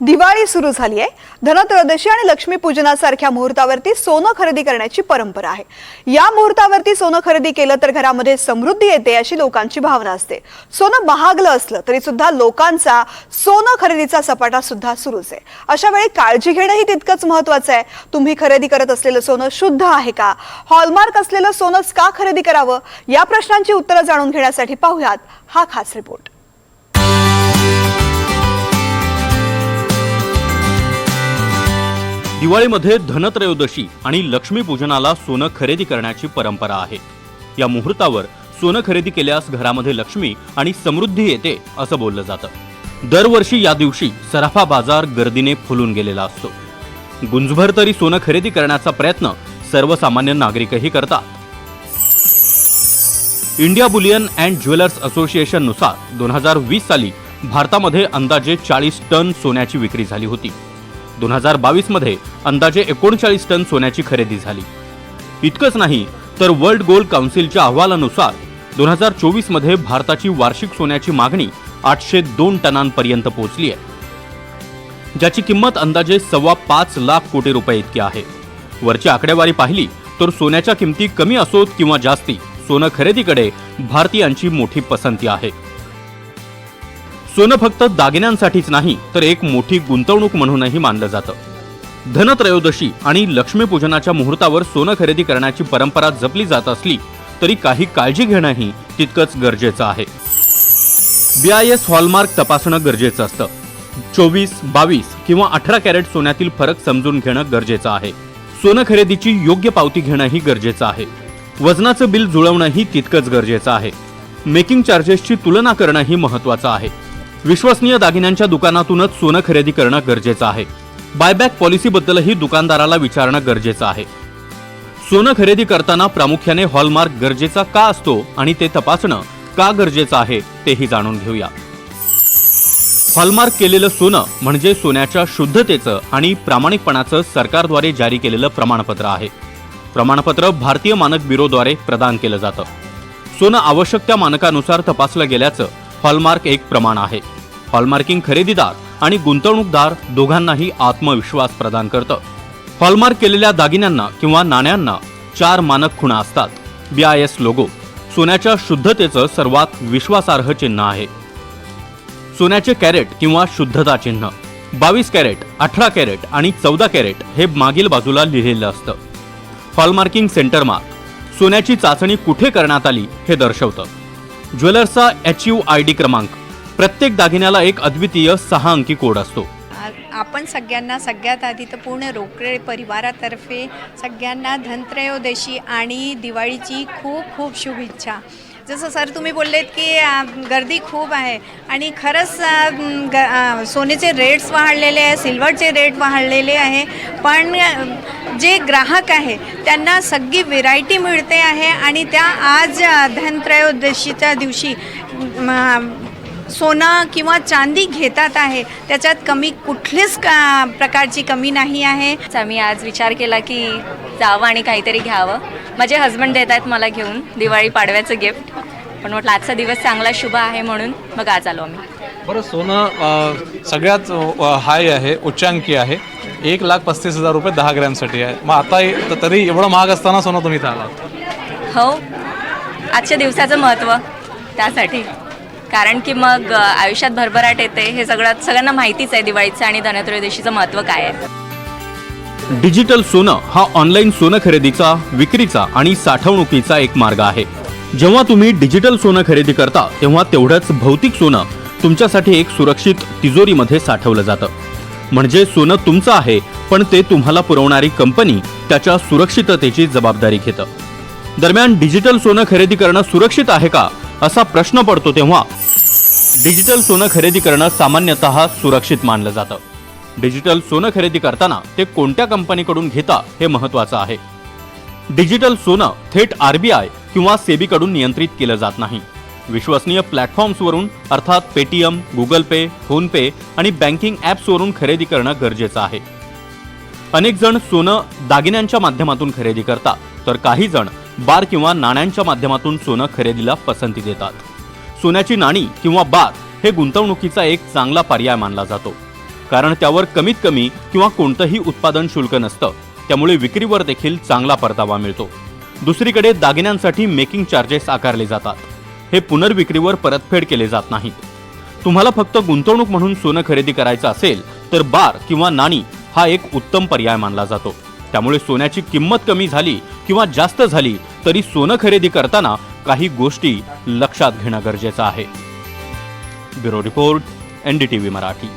दिवाळी सुरू झाली आहे. धनत्रयोदशी आणि लक्ष्मीपूजनासारख्या मुहूर्तावरती सोनं खरेदी करण्याची परंपरा आहे. या मुहूर्तावरती सोनं खरेदी केलं तर घरामध्ये समृद्धी येते अशी लोकांची भावना असते. सोनं महागलं असलं तरी सुद्धा लोकांचा सोनं खरेदीचा सपाटा सुद्धा सुरूच आहे. अशा वेळी काळजी घेणंही तितकंच महत्वाचं आहे. तुम्ही खरेदी करत असलेलं सोनं शुद्ध आहे का? हॉलमार्क असलेलं सोनंच का खरेदी करावं? या प्रश्नांची उत्तरं जाणून घेण्यासाठी पाहूयात हा खास रिपोर्ट दिवाळीमध्ये धनत्रयोदशी आणि लक्ष्मीपूजनाला सोनं खरेदी करण्याची परंपरा आहे. या मुहूर्तावर सोनं खरेदी केल्यास घरामध्ये लक्ष्मी आणि समृद्धी येते असं बोललं जातं. दरवर्षी या दिवशी सराफा बाजार गर्दीने फुलून गेलेला असतो. गुंजभर तरी सोनं खरेदी करण्याचा प्रयत्न सर्वसामान्य नागरिकही करतात. इंडिया बुलियन अँड ज्वेलर्स असोसिएशननुसार दोन हजार वीस साली भारतामध्ये अंदाजे चाळीस टन सोन्याची विक्री झाली होती. दोन हजार बावीसमध्ये अंदाजे एकोणचाळीस टन सोन्याची खरेदी झाली. इतकंच नाही तर वर्ल्ड गोल्ड काउन्सिलच्या अहवालानुसार दोन हजार चोवीसमध्ये भारताची वार्षिक सोन्याची मागणी आठशे दोन टनांपर्यंत पोहोचली आहे ज्याची किंमत अंदाजे सव्वा पाच लाख कोटी रुपये इतकी आहे. वरची आकडेवारी पाहिली तर सोन्याच्या किमती कमी असोत किंवा जास्ती सोनं खरेदीकडे भारतीयांची मोठी पसंती आहे. सोनं फक्त दागिन्यांसाठीच नाही तर एक मोठी गुंतवणूक म्हणूनही मानलं जातं. धनत्रयोदशी आणि लक्ष्मीपूजनाच्या मुहूर्तावर सोनं खरेदी करण्याची परंपरा जपली जात असली तरी काही काळजी घेणंही तितकंच गरजेचं आहे. बी आय एस हॉलमार्क तपासणं गरजेचं असतं. चोवीस बावीस किंवा अठरा कॅरेट सोन्यातील फरक समजून घेणं गरजेचं आहे. सोनं खरेदीची योग्य पावती घेणंही गरजेचं आहे. वजनाचं बिल जुळवणंही तितकंच गरजेचं आहे. मेकिंग चार्जेसची तुलना करणंही महत्त्वाचं आहे. विश्वसनीय दागिन्यांच्या दुकानातूनच सोनं खरेदी करणं गरजेचं आहे. बायबॅक पॉलिसीबद्दलही दुकानदाराला विचारणं गरजेचं आहे. सोनं खरेदी करताना प्रामुख्याने हॉलमार्क गरजेचा का असतो आणि ते तपासणं का गरजेचं आहे तेही जाणून घेऊया. हॉलमार्क केलेलं सोनं म्हणजे सोन्याच्या शुद्धतेचं आणि प्रामाणिकपणाचं सरकारद्वारे जारी केलेलं प्रमाणपत्र आहे. प्रमाणपत्र भारतीय मानक ब्युरोद्वारे प्रदान केलं जातं. सोनं आवश्यक त्या मानकानुसार तपासलं गेल्याचं हॉलमार्क एक प्रमाण आहे. हॉलमार्किंग खरेदीदार आणि गुंतवणूकदार दोघांनाही आत्मविश्वास प्रदान करतं. हॉलमार्क केलेल्या दागिन्यांना किंवा नाण्यांना चार मानक खुणा असतात. बी आय एस लोगो सोन्याच्या शुद्धतेचं सर्वात विश्वासार्ह चिन्ह आहे. सोन्याचे कॅरेट किंवा शुद्धता चिन्ह बावीस कॅरेट अठरा कॅरेट आणि चौदा कॅरेट हे मागील बाजूला लिहिलेलं असतं. हॉलमार्किंग सेंटर मार्क सोन्याची चाचणी कुठे करण्यात आली हे दर्शवतं. ज्वेलर्सचा एच यू आय डी क्रमांक प्रत्येक दागिन्याला एक अद्वितीय सहा अंकी कोड असतो. आपण सगळ्यांना सगळ्यात आधी तर पूर्ण रोकडे परिवारातर्फे सगळ्यांना धनत्रयोदशी आणि दिवाळीची खूप खूप शुभेच्छा. जसं सर तुम्ही बोललेत की गर्दी खूप आहे आणि खरंच सोनेचे ग- सोन्याचे रेट्स वाढलेले आहे सिल्वरचे रेट वाढलेले आहे पण जे ग्राहक आहे त्यांना सगळी व्हेरायटी मिळते आहे आणि त्या आज धनत्रयोदशीच्या दिवशी सोनं किंवा चांदी घेतात आहे त्याच्यात कमी कुठलीच का प्रकारची कमी नाही आहे. चा मी आज विचार केला की जावं आणि काहीतरी घ्यावं. माझे हस्बंड देत आहेत मला घेऊन दिवाळी पाडव्याचं गिफ्ट पण म्हटलं आजचा दिवस चांगला शुभ आहे म्हणून मग आज आलो आम्ही. बरं सोनं सगळ्यात हाय आहे उच्चांकी आहे. एक लाख पस्तीस हजार रुपये दहा ग्रॅमसाठी आहे. मग आता हे- त- तरी एवढं महाग असताना सोनं तुम्ही इथं आलात. हो. आजच्या दिवसाचं महत्त्व त्यासाठी. कारण की मग आयुष्यात भरभराट येते हे सगळं सगळ्यांना माहितीच आहे दिवाळीचं आणि धनत्रयोदशीचं महत्त्व काय आहे. डिजिटल सोनं हा ऑनलाईन सोनं खरेदीचा विक्रीचा आणि साठवणुकीचा एक मार्ग आहे. जेव्हा तुम्ही डिजिटल सोनं खरेदी करता तेव्हा तेवढंच भौतिक सोनं तुमच्यासाठी एक सुरक्षित तिजोरीमध्ये साठवलं जातं. म्हणजे सोनं तुमचं आहे पण ते तुम्हाला पुरवणारी कंपनी त्याच्या सुरक्षिततेची जबाबदारी घेतं. दरम्यान डिजिटल सोनं खरेदी करणं सुरक्षित आहे का? असा प्रश्न पडतो तेव्हा डिजिटल सोनं खरेदी करणं सामान्यतः सुरक्षित मानलं जातं. डिजिटल सोनं खरेदी करताना ते कोणत्या कंपनीकडून घेता हे महत्त्वाचं आहे. डिजिटल सोनं थेट आरबीआय किंवा सेबीकडून नियंत्रित केलं जात नाही. विश्वसनीय प्लॅटफॉर्म्सवरून अर्थात पेटीएम गुगल पे फोनपे आणि बँकिंग ॲप्सवरून खरेदी करणं गरजेचं आहे. अनेक जण सोनं दागिन्यांच्या माध्यमातून खरेदी करतात तर काही जण बार किंवा नाण्यांच्या माध्यमातून सोनं खरेदीला पसंती देतात. सोन्याची नाणी किंवा बार हे गुंतवणुकीचा एक चांगला पर्याय मानला जातो. कारण त्यावर कमीत कमी किंवा कोणतंही उत्पादन शुल्क नसतं. त्यामुळे विक्रीवर देखील चांगला परतावा मिळतो. दुसरीकडे दागिन्यांसाठी मेकिंग चार्जेस आकारले जातात. हे पुनर्विक्रीवर परतफेड केले जात नाहीत. तुम्हाला फक्त गुंतवणूक म्हणून सोनं खरेदी करायचं असेल तर बार किंवा नाणी हा एक उत्तम पर्याय मानला जातो. त्यामुळे सोन्याची किंमत कमी झाली किंवा जास्त झाली तरी सोनं खरेदी करताना काही गोष्टी लक्षात घेणं गरजेचं आहे. Bureau report NDTV Marathi.